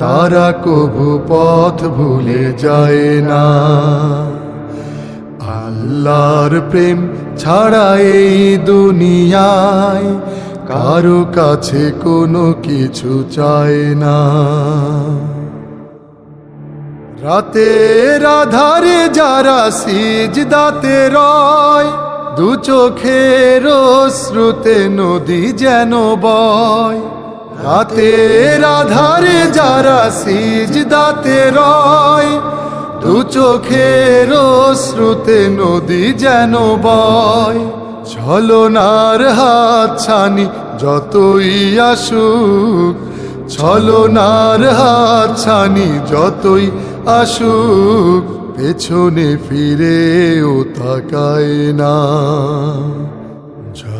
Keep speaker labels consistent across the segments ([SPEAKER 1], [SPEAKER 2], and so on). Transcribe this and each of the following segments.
[SPEAKER 1] তারা কভু পথ ভুলে যায় না। আল্লাহর প্রেম ছাড়া এই দুনিয়ায় কারও কাছে কোনো কিছু চায় না। রাতের আধারে যারা সিজ সিজদাতে রয়, দু চোখের শ্রুতে নদী যেন বয়। রাতের আধারে যারা সিজদাতে রয়, দু চোখের শ্রুতে নদী যেন বয়। ছলনার হাত ছানি যতই আসুক, ছলনার হাত ছানি যতই আসুক, পেছনে ফিরেও তাকায় না।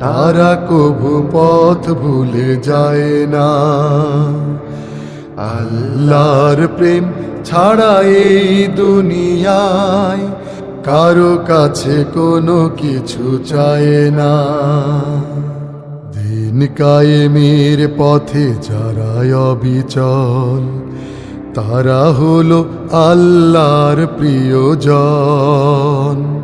[SPEAKER 1] তারা কভু পথ ভুলে যায় না। আল্লাহর প্রেম ছাড়া এই দুনিয়ায় কারও কাছে কোনো কিছু চায় না। দিন কায়েমের পথে যারা অবিচল, তারা হলো আল্লাহর প্রিয়জন।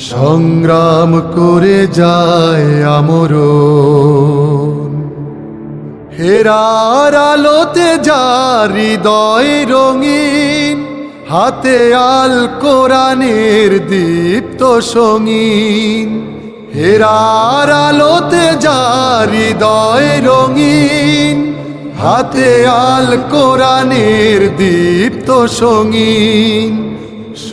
[SPEAKER 1] সংগ্রাম করে যায় আমরণ। হেরার আলোতে যার হৃদয় রঙিন, হাতে আল কোরআনের দীপ্ত সঙ্গীন। হেরার আলোতে যার হৃদয় রঙিন, হাতে আল কোরআনের দীপ্ত সঙ্গীন।